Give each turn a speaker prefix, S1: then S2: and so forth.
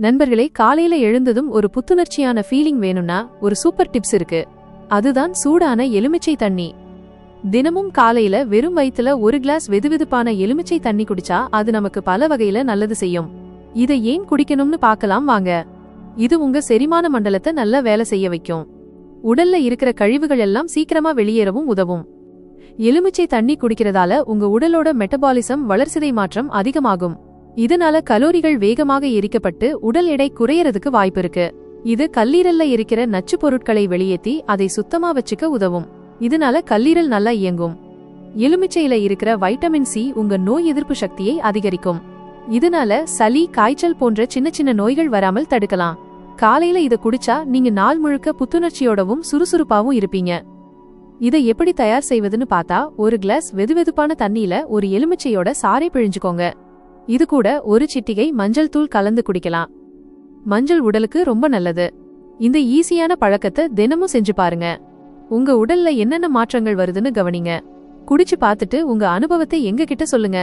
S1: நண்பர்களே காலையில எழுந்ததும் ஒரு புத்துணர்ச்சியான ஃபீலிங் வேணும்னா ஒரு சூப்பர் டிப்ஸ் இருக்கு. அதுதான் சூடான எலுமிச்சை தண்ணி. தினமும் காலையில வெறும் வயித்துல ஒரு கிளாஸ் வெதுவெதுப்பான எலுமிச்சை தண்ணி குடிச்சா அது நமக்கு பல வகையில நல்லது செய்யும். இதை ஏன் குடிக்கணும்னு பார்க்கலாம் வாங்க. இது உங்க செரிமான மண்டலத்தை நல்லா வேலை செய்ய வைக்கும். உடல்ல இருக்கிற கழிவுகள் எல்லாம் சீக்கிரமா வெளியேறவும் உதவும். எலுமிச்சை தண்ணி குடிக்கிறதால உங்க உடலோட மெட்டபாலிசம் வளர்சிதை மாற்றம் அதிகமாகும். இதனால கலோரிகள் வேகமாக எரிக்கப்பட்டு உடல் எடை குறையறதுக்கு வாய்ப்பு இருக்கு. இது கல்லீரல்ல இருக்கிற நச்சுப் பொருட்களை வெளியேத்தி அதை சுத்தமா வச்சுக்க உதவும். இதனால கல்லீரல் நல்லா இயங்கும். எலுமிச்சையில இருக்கிற வைட்டமின் சி உங்க நோய் எதிர்ப்பு சக்தியை அதிகரிக்கும். இதனால சளி காய்ச்சல் போன்ற சின்ன சின்ன நோய்கள் வராமல் தடுக்கலாம். காலையில இத குடிச்சா நீங்க நாள் முழுக்க புத்துணர்ச்சியோடவும் சுறுசுறுப்பாவும் இருப்பீங்க. இதை எப்படி தயார் செய்வதுன்னு பார்த்தா ஒரு கிளாஸ் வெதுவெதுப்பான தண்ணியில ஒரு எலுமிச்சையோட சாறை பிழிஞ்சுக்கோங்க. இது கூட ஒரு சிட்டிகை மஞ்சள் தூள் கலந்து குடிக்கலாம். மஞ்சள் உடலுக்கு ரொம்ப நல்லது. இந்த ஈஸியான பழக்கத்தை தினமும் செஞ்சு பாருங்க. உங்க உடல்ல என்னென்ன மாற்றங்கள் வருதுன்னு கவனிங்க. குடிச்சு பார்த்துட்டு உங்க அனுபவத்தை எங்க கிட்ட சொல்லுங்க.